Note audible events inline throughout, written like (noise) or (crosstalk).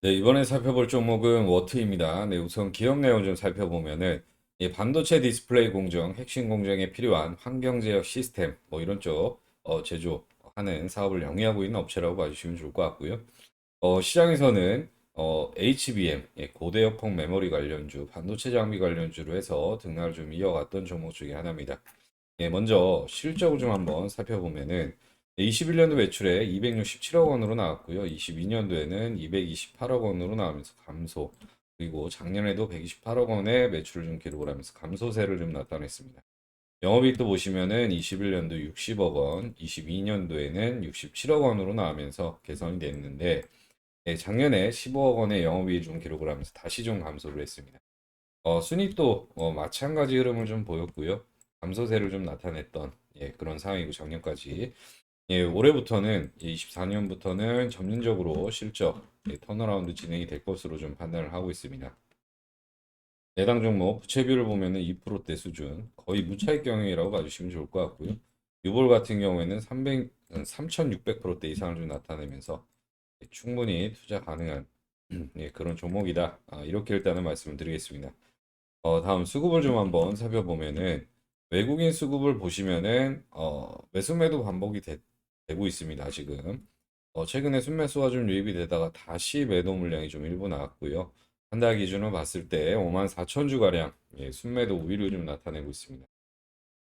네, 이번에 살펴볼 종목은 워트입니다. 네, 우선 기업 내용 좀 살펴보면은 이 반도체 디스플레이 공정, 핵심 공정에 필요한 환경 제어 시스템 뭐 이런 쪽 어, 제조하는 사업을 영위하고 있는 업체라고 봐주시면 좋을 것 같고요. 어, 시장에서는 어, HBM, 예, 고대 역폭 메모리 관련주, 반도체 장비 관련주로 해서 등락을 좀 이어갔던 종목 중에 하나입니다. 예, 먼저 실적을 좀 한번 살펴보면은 21년도 매출에 267억 원으로 나왔고요. 22년도에는 228억 원으로 나오면서 감소. 그리고 작년에도 128억 원의 매출을 좀 기록을 하면서 감소세를 좀 나타냈습니다. 영업이익도 보시면은 21년도 60억 원, 22년도에는 67억 원으로 나오면서 개선이 됐는데 예, 작년에 15억 원의 영업이익 좀 기록을 하면서 다시 좀 감소를 했습니다. 어, 순이익도 어, 마찬가지 흐름을 좀 보였고요. 감소세를 좀 나타냈던 예, 그런 상황이고 작년까지 예, 올해부터는 24년부터는 점진적으로 실적 예, 턴어라운드 진행이 될 것으로 좀 판단을 하고 있습니다. 내당 종목 부채비율을 보면은 2%대 수준 거의 무차익 경영이라고 봐주시면 좋을 것 같고요. 유볼 같은 경우에는 300, 3,600%대 이상을 좀 나타내면서 예, 충분히 투자 가능한 예, 그런 종목이다. 아, 이렇게 일단은 말씀을 드리겠습니다. 어, 다음 수급을 좀 한번 살펴보면은 외국인 수급을 보시면은 어, 매수 매도 반복이 되, 고 있습니다. 지금 어, 최근에 순매수가 좀 유입이 되다가 다시 매도 물량이 좀 일부 나왔고요. 한 달 기준으로 봤을 때 5만 4천 주 가량 예, 순매도 우위를 좀 나타내고 있습니다.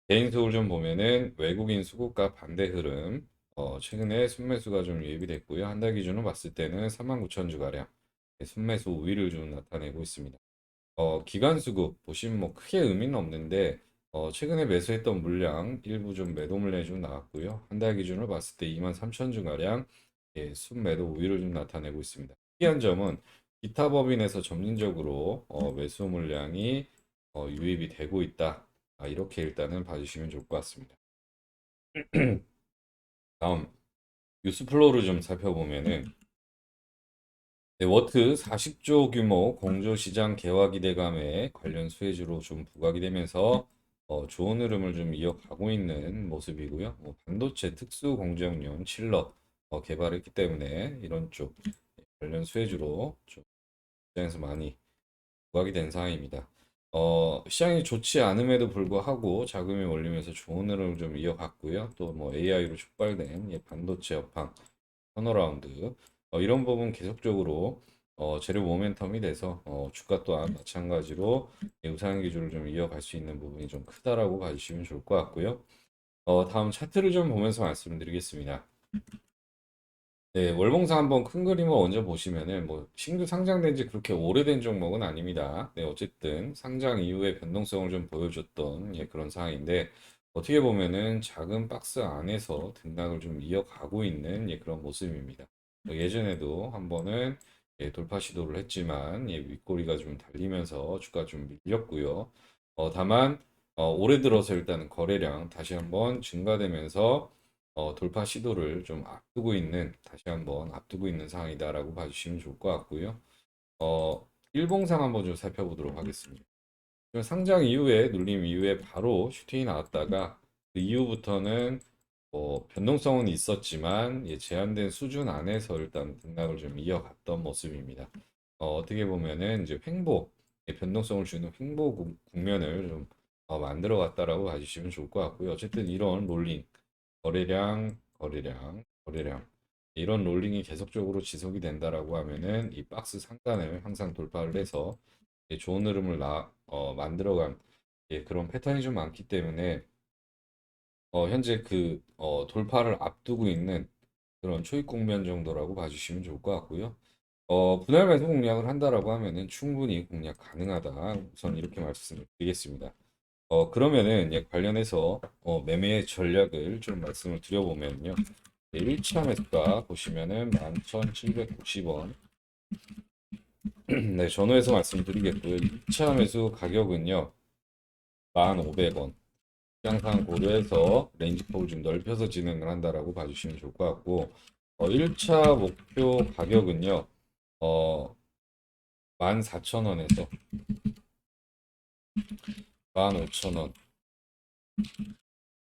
개인 수급을 좀 보면은 외국인 수급과 반대 흐름 어, 최근에 순매수가 좀 유입이 됐고요. 한 달 기준으로 봤을 때는 3만 9천 주 가량 예, 순매수 우위를 좀 나타내고 있습니다. 어, 기간 수급 보시면 뭐 크게 의미는 없는데 어, 최근에 매수했던 물량 일부 좀 매도 물량이 좀 나왔고요. 한 달 기준으로 봤을 때 2만 3천 주 가량 예, 순매도 우위를 좀 나타내고 있습니다. 특이한 점은 기타 법인에서 점진적으로 어, 매수 물량이 어, 유입이 되고 있다. 아, 이렇게 일단은 봐주시면 좋을 것 같습니다. (clears throat) 다음 뉴스플로우를 좀 살펴보면은 네, 워트 40조 규모 공조시장 개화 기대감에 관련 수혜주로 좀 부각이 되면서 어, 좋은 흐름을 좀 이어가고 있는 모습이고요. 뭐 반도체 특수 공정용 칠러 어, 개발했기 때문에 이런 쪽 관련 수혜주로 좀 시장에서 많이 부각이 된 상황입니다. 어, 시장이 좋지 않음에도 불구하고 자금이 몰리면서 좋은 흐름을 좀 이어갔고요. 또 뭐 AI로 촉발된 예, 반도체 업황 턴어라운드 어, 이런 부분 계속적으로 어, 재료 모멘텀이 돼서 어, 주가 또한 마찬가지로 예, 우상 기조를 좀 이어갈 수 있는 부분이 좀 크다라고 봐주시면 좋을 것 같고요. 어, 다음 차트를 좀 보면서 말씀드리겠습니다. 네, 월봉상 한번 큰 그림을 먼저 보시면은 뭐 신규 상장된 지 그렇게 오래된 종목은 아닙니다. 네, 어쨌든 상장 이후에 변동성을 좀 보여줬던 예, 그런 상황인데 어떻게 보면은 작은 박스 안에서 등락을 좀 이어가고 있는 예, 그런 모습입니다. 뭐 예전에도 한 번은 예, 돌파 시도를 했지만 예, 윗꼬리가 좀 달리면서 주가 좀 밀렸고요. 어, 다만 어, 올해 들어서 일단은 거래량 다시 한번 증가되면서 어, 돌파 시도를 좀 앞두고 있는 다시 한번 앞두고 있는 상황이다라고 봐주시면 좋을 것 같고요. 어, 일봉상 한번 좀 살펴보도록 하겠습니다. 상장 이후에 눌림 이후에 바로 슈팅이 나왔다가 그 이후부터는 뭐 변동성은 있었지만 예, 제한된 수준 안에서 일단 등락을 좀 이어갔던 모습입니다. 어, 어떻게 보면은 이제 횡보 예, 변동성을 주는 횡보 국- 국면을 좀 어, 만들어 갔다라고 봐주시면 좋을 것 같고요. 어쨌든 이런 롤링 거래량, 거래량, 거래량 이런 롤링이 계속적으로 지속이 된다라고 하면은 이 박스 상단을 항상 돌파를 해서 예, 좋은 흐름을 나, 어, 만들어간 예, 그런 패턴이 좀 많기 때문에 어, 현재 그 어, 돌파를 앞두고 있는 그런 초입 국면 정도라고 봐주시면 좋을 것 같고요. 어, 분할 매수 공략을 한다라고 하면은 충분히 공략 가능하다. 우선 이렇게 말씀드리겠습니다. 어, 그러면은 예, 관련해서 어, 매매 전략을 좀 말씀을 드려보면요. 1차 매수가 보시면은 11,790원. (clears throat) 네, 전후에서 말씀드리겠고요. 2차 매수 가격은요. 1,500원. 시장상 고려해서 레인지 폭을 좀 넓혀서 진행을 한다라고 봐주시면 좋을 것 같고 어, 1차 목표 가격은요. 어, 14,000원에서 15,000원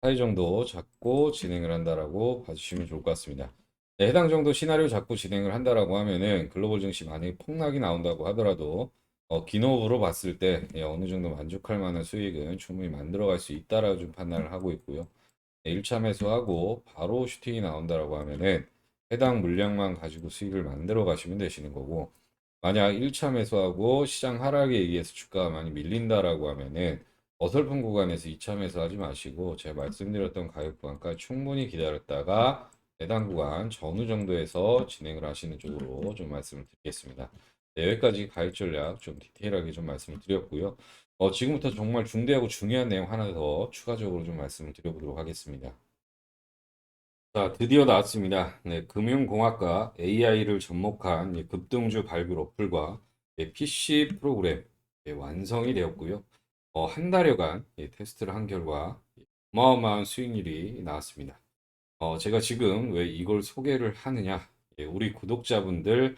사이 정도 잡고 진행을 한다라고 봐주시면 좋을 것 같습니다. 네, 해당 정도 시나리오 잡고 진행을 한다라고 하면은 글로벌 증시 만약에 폭락이 나온다고 하더라도 어, 기노브로 봤을 때 예, 어느 정도 만족할 만한 수익은 충분히 만들어갈 수 있다라고 좀 판단을 하고 있고요. 네, 1차 매수하고 바로 슈팅이 나온다라고 하면은 해당 물량만 가지고 수익을 만들어 가시면 되시는 거고 만약 1차 매수하고 시장 하락에 의해서 주가가 많이 밀린다라고 하면은 어설픈 구간에서 2차 매수하지 마시고 제가 말씀드렸던 가격 구간까지 충분히 기다렸다가 해당 구간 전후 정도에서 진행을 하시는 쪽으로 좀 말씀을 드리겠습니다. 네, 여기까지 가격 전략 좀 디테일하게 좀 말씀을 드렸고요. 어, 지금부터 정말 중대하고 중요한 내용 하나 더 추가적으로 좀 말씀을 드려보도록 하겠습니다. 자, 드디어 나왔습니다. 네, 금융공학과 AI를 접목한 예, 급등주 발굴 어플과 예, PC 프로그램 예, 완성이 되었고요. 어, 한 달여간 예, 테스트를 한 결과 예, 어마어마한 수익률이 나왔습니다. 어, 제가 지금 왜 이걸 소개를 하느냐? 예, 우리 구독자분들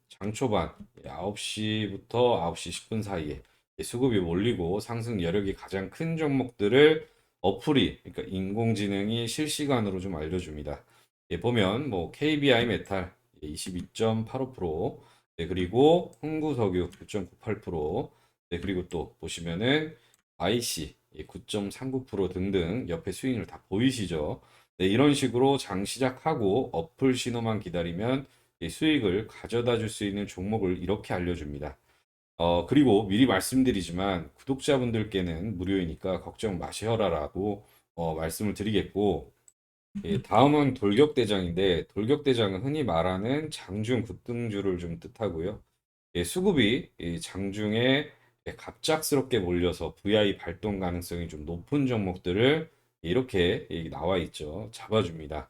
장초반, 예, 9시부터 9시 10분 사이에 예, 수급이 몰리고 상승 여력이 가장 큰 종목들을 어플이 그러니까 인공지능이 실시간으로 좀 알려줍니다. 예, 보면 뭐 KBI 메탈 22.85%, 네, 그리고 흥구석유 9.98%, 네, 그리고 또 보시면은 IC 9.39% 등등 옆에 수익률 다 보이시죠? 네, 이런 식으로 장 시작하고 어플 신호만 기다리면 이 수익을 가져다 줄 수 있는 종목을 이렇게 알려줍니다. 어, 그리고 미리 말씀드리지만 구독자분들께는 무료이니까 걱정 마셔라라고 어, 말씀을 드리겠고, 예, 다음은 돌격대장인데, 돌격대장은 흔히 말하는 장중 급등주를 좀 뜻하고요. 예, 수급이 이 장중에 예, 갑작스럽게 몰려서 VI 발동 가능성이 좀 높은 종목들을 이렇게 예, 나와 있죠. 잡아줍니다.